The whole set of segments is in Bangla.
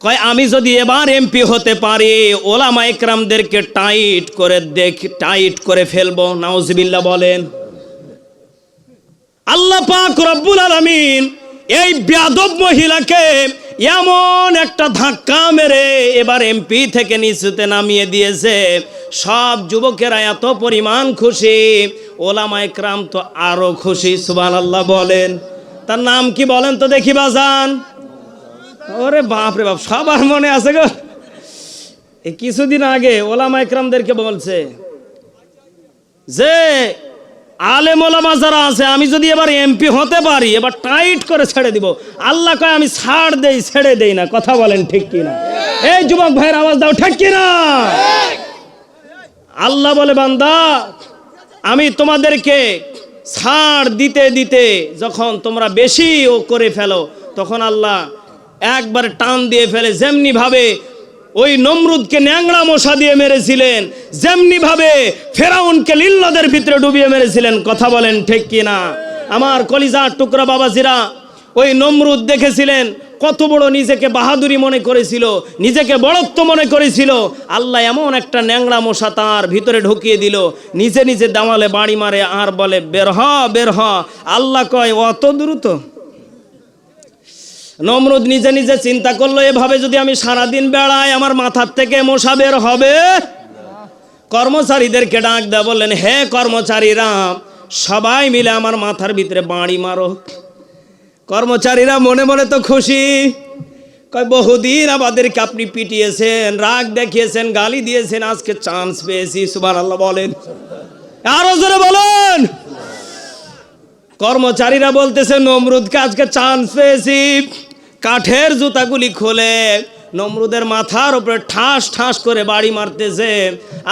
কয়, আমি যদি এবার এমপি হতে পারি, ওলামা একরামদেরকে টাইট করে দেখ টাইট করে ফেলব। নাউজবিল্লা বলেন। আল্লাহ পাক রব্বুল আলামিন এই বেয়াদব মহিলাকে এমন একটা ধাক্কা মেরে এবার এমপি থেকে নিচুতে নামিয়ে দিয়েছে। সব যুবকেরা এত পরিমাণ খুশি। ওলামা একরাম তো আরও খুশি সুবান আল্লাহ বলেন। তার নাম কি বলেন তো দেখি বাজান। ওরে বাপ রে বাপ সবার মনে আছে গো। এই কিছুদিন আগে ওলামা একরামদেরকে বলছে যে, আলেম ওলামা যারা আছে, আমি যদি এবার এমপি হতে পারি, এবার টাইট করে ছেড়ে দিব। আল্লাহ কয়, আমি ছাড় দেই, ছেড়ে দেই না। কথা বলেন ঠিক কিনা? এই যুবক ভাইয়ের আওয়াজ দাও, ঠিক কিনা? আল্লাহ বলে, বান্দা, আমি তোমাদেরকে ছাড় দিতে দিতে যখন তোমরা বেশি ও করে ফেলো, তখন আল্লাহ একবার টান দিয়ে ফেলে, যেমনি ভাবে ওই নমরুদকে ন্যাংড়া মশা দিয়ে মেরেছিলেন, যেমনি ভাবে ফেরাউনকে লিল্লাদের ভিতরে ডুবিয়ে মেরেছিলেন, কথা বলেন ঠিক কিনা? আমার কলিজার টুকরা বাবাজিরা ওই নমরুদ দেখেছিলেন, কত বড় নিজেকে বাহাদুরি মনে করেছিল, নিজেকে বড়ত্ব মনে করেছিল। আল্লাহ এমন একটা ন্যাংড়া মশা তার ভিতরে ঢুকিয়ে দিল, নিজে নিজে দামালে বাড়ি মারে আর বলে, বের হ বের হ। আল্লাহ কয়, অত দ্রুত? নমরুদ নিজে নিজে চিন্তা করল, এভাবে যদি আমি সারাদিন বেড়াই, আমার মাথার থেকে মশা বের হবে? কর্মচারীদেরকে ডাক দেয় বললেন, হে কর্মচারীরা, সবাই মিলে আমার মাথার ভিতরে বাড়ি মারো। কর্মচারীরা মনে মনে তো খুশি। কয়, বহুদিন আমাদেরকে আপনি পিটিয়েছেন, রাগ দেখিয়েছেন, গালি দিয়েছেন, আজকে চান্স পেয়েছি। সুবার আল্লাহ বলেন। আরও জোরে বলেন। কর্মচারীরা বলতেছে, নমরুদকে আজকে চান্স পেয়েছি। কাঠের জুতাগুলি খোলে, নমরুদের মাথার উপরে ঠাস ঠাস করে বাড়ি মারতেছে।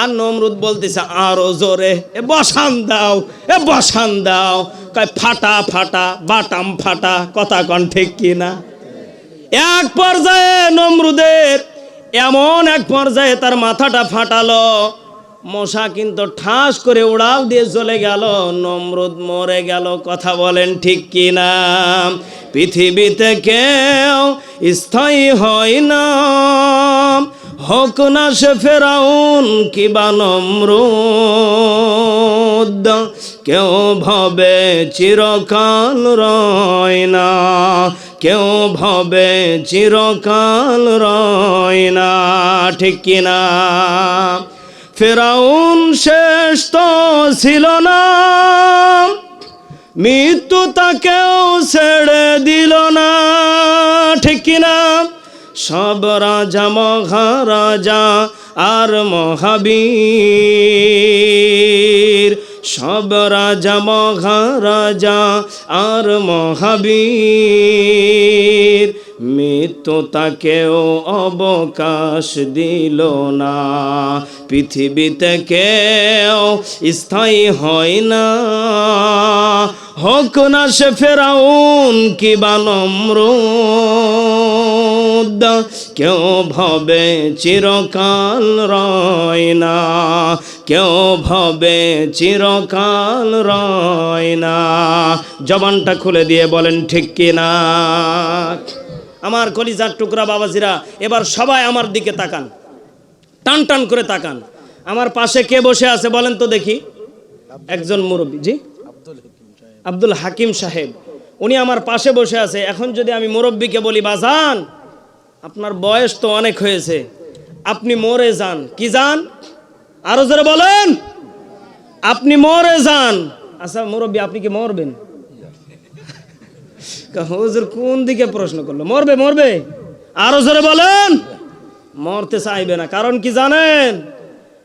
আর নমরুদ বলতেছে, আরও জোরে, এ বসান দাও, এ বসান দাও। কয়, ফাটা ফাটা, বাটাম ফাটা, কথা কন ঠিক কিনা এক পর্যায়ে নমরুদের, এমন এক পর্যায়ে তার মাথাটা ফাটালো। মশা কিন্তু ঠাস করে উড়াল দিয়ে চলে গেল। নমরুদ মরে গেল, কথা বলেন ঠিক কি না পৃথিবীতে কেউ স্থায়ী হয় না। হোক না সে ফেরাউন কিবা নমরুদ, কেউ ভবে চিরকাল রয় না। কেউ ভবে চিরকাল রয় না, ঠিক কিনা? ফেরাউন শেষ তো ছিল না। মৃত্যু তাকেও ছেড়ে দিল না। ঠিক কিনা? সব রাজা, মহারাজা আর মহাবীর। সব রাজা মহারাজা আর মহাবীর। মৃত্যু তাকেও অবকাশ দিল না। পৃথিবীতে কেউ স্থায়ী হয় না। হোক না সে ফেরাউন কি বানম্রুদ কেউ ভবে চিরকাল রয় না। কেউ ভবে চিরকাল রয় না। জবানটা খুলে দিয়ে বলেন ঠিক কিনা আমার কলিজার টুকরা বাবাজিরা এবার সবাই আমার দিকে তাকান। টান টান করে তাকান। আমার পাশে কে বসে আছে বলেন তো দেখি। একজন মুরব্বী জি? আব্দুল হাকিম সাহেব। উনি আমার পাশে বসে আছে। এখন যদি আমি মুরব্বীকে বলি বাজান আপনার বয়স তো অনেক হয়েছে। আপনি মরে যান। কি যান? আরও জোরে বলেন। আপনি মরে যান। আচ্ছা মুরব্বী, আপনি কি মরবেন? হুজুর কোন দিকে প্রশ্ন করল? মরবে মরবে। আরও জোরে বলেন। মরতে চাইবে না। কারণ কি জানেন?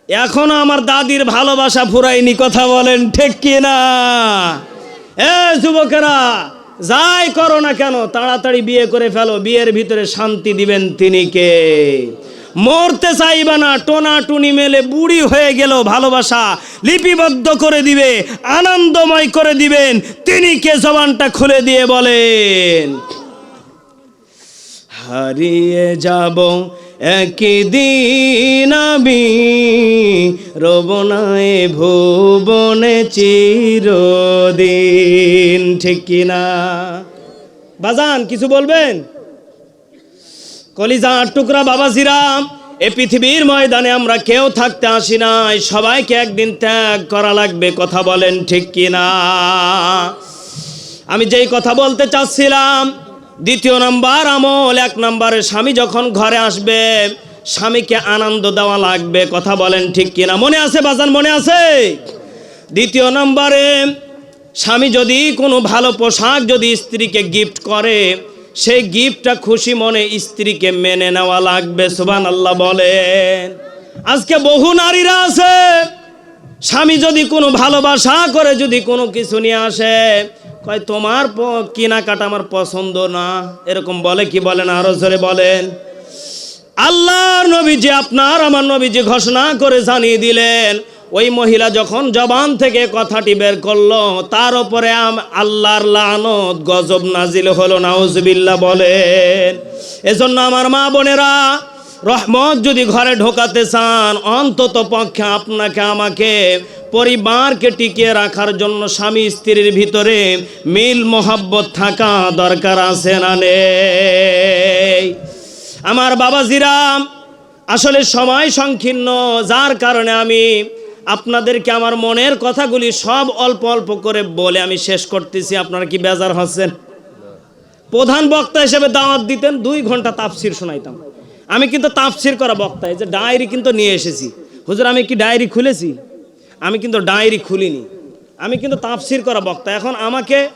এখনও আমার দাদির ভালোবাসা ফুরাইনি কথা বলেন ঠিক কি না এ যুবকেরা, যাই করো না কেন, তাড়াতাড়ি বিয়ে করে ফেলো। বিয়ের ভিতরে শান্তি দিবেন তিনি কে? মরতে চাইবে না, টোনা টুনি মেলে বুড়ি হয়ে গেল ভালোবাসা। লিপিবদ্ধ করে দিবে, আনন্দময় করে দিবেন। তিনি কে জবানটা খুলে দিয়ে বলেন, হারিয়ে যাব একদিন আমি, রবনায় ভুবনে চিরদিন, ঠিক কিনা? বাজান, কিছু বলবেন? কলিজা টুকরা বাবাজিরাম এ পৃথিবীর ময়দানে আমরা কেউ থাকতে আসি নাই। সবাইকে একদিন ত্যাগ করা লাগবে, কথা বলেন ঠিক কি না আমি যেই কথা বলতে চাচ্ছিলাম, দ্বিতীয় নাম্বার আমল, এক নম্বরে স্বামী যখন ঘরে আসবে, স্বামীকে আনন্দ দেওয়া লাগবে, কথা বলেন ঠিক কিনা? মনে আছে, বাজান, মনে আছে? দ্বিতীয় নম্বরে, স্বামী যদি কোনো ভালো পোশাক যদি স্ত্রীকে গিফট করে সেই গিফটটা খুশি মনে স্ত্রীকে মেনে নেওয়া লাগবে সুবান আল্লাহ বলেন। আজকে বহু নারীরা আছে, স্বামী যদি কোনো ভালোবাসা করে, যদি কোনো কিছু নিয়ে আসে, কয়, তোমার কেনাকাটা আমার পছন্দ না। এরকম বলে কি বলেন? আরও জোরে বলেন। আল্লাহর নবীজি আপনার, আমার নবীজি ঘোষণা করে জানিয়ে দিলেন ওই মহিলা যখন জবান থেকে কথাটি বের করল, তার উপরে আল্লাহর লানত গজব নাজিল হলো নাউজবিল্লা বলেন। এজন্য আমার মা বোনেরা, রহমত যদি ঘরে ঢোকাতে চান, অন্তত পক্ষে আপনাকে আমাকে পরিবারকে টিকিয়ে রাখার জন্য স্বামী স্ত্রীর ভিতরে মিল মোহাব্বত থাকা দরকার আছে না নেই? আমার বাবাজিরাম আসলে সময় সংকীর্ণ, যার কারণে আমি আপনাদেরকে আমার মনের কথাগুলি সব অল্প অল্প করে বলে আমি শেষ করতেছি। আপনারা কি বেজার হচ্ছেন? প্রধান বক্তা হিসেবে দাওয়াত দিতেন, দুই ঘণ্টা তাফসির শোনাইতাম। আমি কিন্তু তাফসির করা বক্তা যে ডায়েরি কিন্তু নিয়ে এসেছি। হুজুর, আমি কি ডায়েরি খুলেছি? আমি কিন্তু ডায়েরি খুলিনি। আমি কিন্তু তাফসির করা বক্তা। এখন আমাকে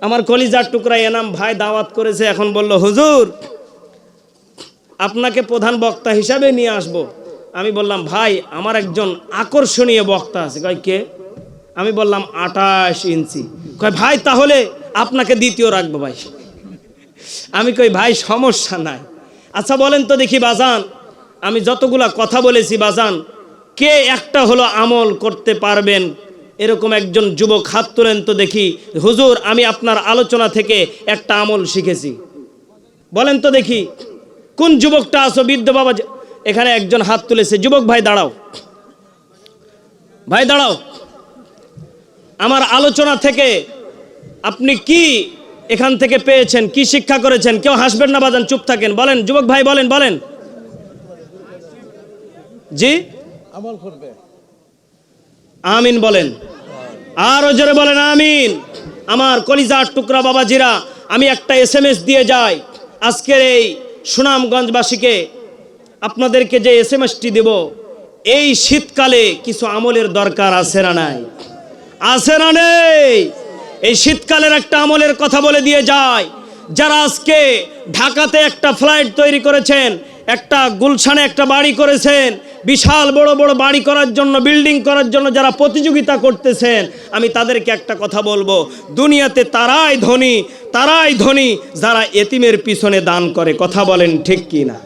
আমার কলিজার টুকরা এনাম ভাই দাওয়াত করেছে, এখন বলল, হুজুর, আপনাকে প্রধান বক্তা হিসাবে নিয়ে আসব। আমি বললাম, ভাই, আমার একজন আকর্ষণীয় বক্তা আছে। কয়, কে? আমি বললাম, আঠাশ ইঞ্চি। কয়, ভাই, তাহলে আপনাকে দ্বিতীয় রাখব ভাই। আমি কই, ভাই, সমস্যা নাই। আচ্ছা বলেন তো দেখি বাজান, আমি যতগুলা কথা বলেছি বাজান, কে একটা হলো আমল করতে পারবেন? এরকম একজন যুবক হাত তোলেন তো দেখি, হুজুর, আমি আপনার আলোচনা থেকে একটা আমল শিখেছি। বলেন তো দেখি, কোন যুবকটা আসো বৃদ্ধ বাবা এখানে একজন হাত তুলেছে যুবক ভাই দাঁড়াও। ভাই দাঁড়াও। আমার আলোচনা থেকে আপনি কি এখান থেকে পেয়েছেন কি শিক্ষা করেছেন? কেউ হাসবেন না বাজান চুপ থাকেন। বলেন যুবক ভাই বলেন বলেন। জি? আমল করবে। আমিন বলেন। আরও জোরে বলেন আমিন। আমার কলিজার টুকরা বাবাজিরা আমি একটা এস এম এস দিয়ে যাই। আজকের এই সুনামগঞ্জবাসীকে আপনাদেরকে যে এস এম এসটি দেব, এই শীতকালে কিছু আমলের দরকার আছে না নাই? আছে না নেই? এই শীতকালের একটা আমলের কথা বলে দিয়ে যায়। যারা আজকে ঢাকাতে একটা ফ্লাইট তৈরি করেছেন, একটা গুলশানে একটা বাড়ি করেছেন, বিশাল বড় বড় বাড়ি করার জন্য, বিল্ডিং করার জন্য যারা প্রতিযোগিতা করতেছেন, আমি তাদেরকে একটা কথা বলব। দুনিয়াতে তারাই ধনী তারাই ধনী যারা এতিমের পিছনে দান করে, কথা বলেন ঠিক কি না